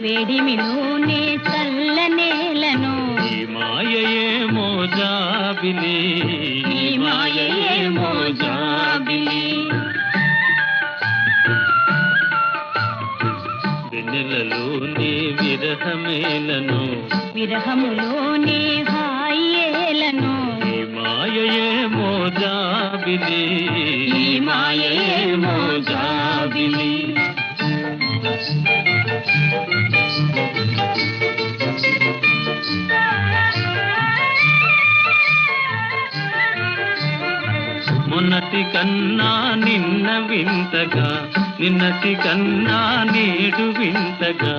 వేడిమిలోనే చల్లనేలను ఈ మాయయే మోజాబిలి. ఈ మాయయే మోజాబిలి. వెన్నెలలోని విరహమేలను. విరహములోనే హాయేలను. ఈ మాయయే మోజాబిలి. ఈ మాయయే మోజాబిలి. మొన్నటి కన్నా నిన్న వింతగా నిన్నటి కన్నా నేడు వింతగా.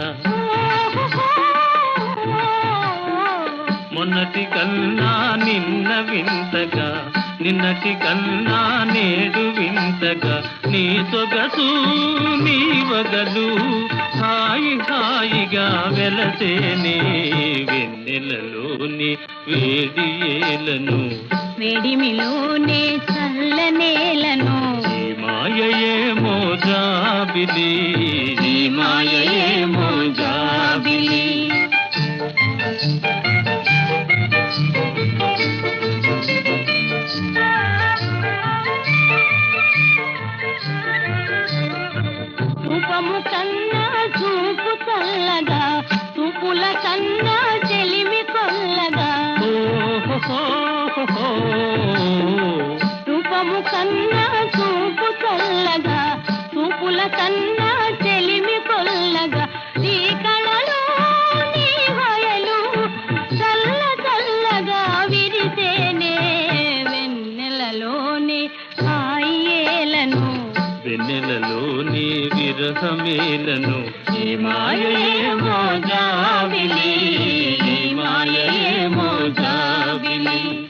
మొన్నటి కన్నా నిన్న వింతగా. నిన్నటి కన్నా నేడు వింతగా నీ సొగసు నీ వగలు హాయి హాయిగా వెలసేనే వెన్నెలలోని వేడి ఏలను వేడిమిలోనే చల్లనేలను. మాయయే మోజాబిలి. రూపము కన్నా చూపు చల్లగా చూపుల కన్నా వెన్నెలలోని విరహమేలను ఈ మాయయే మోజాబిలి. ఈ మాయయే మోజాబిలి.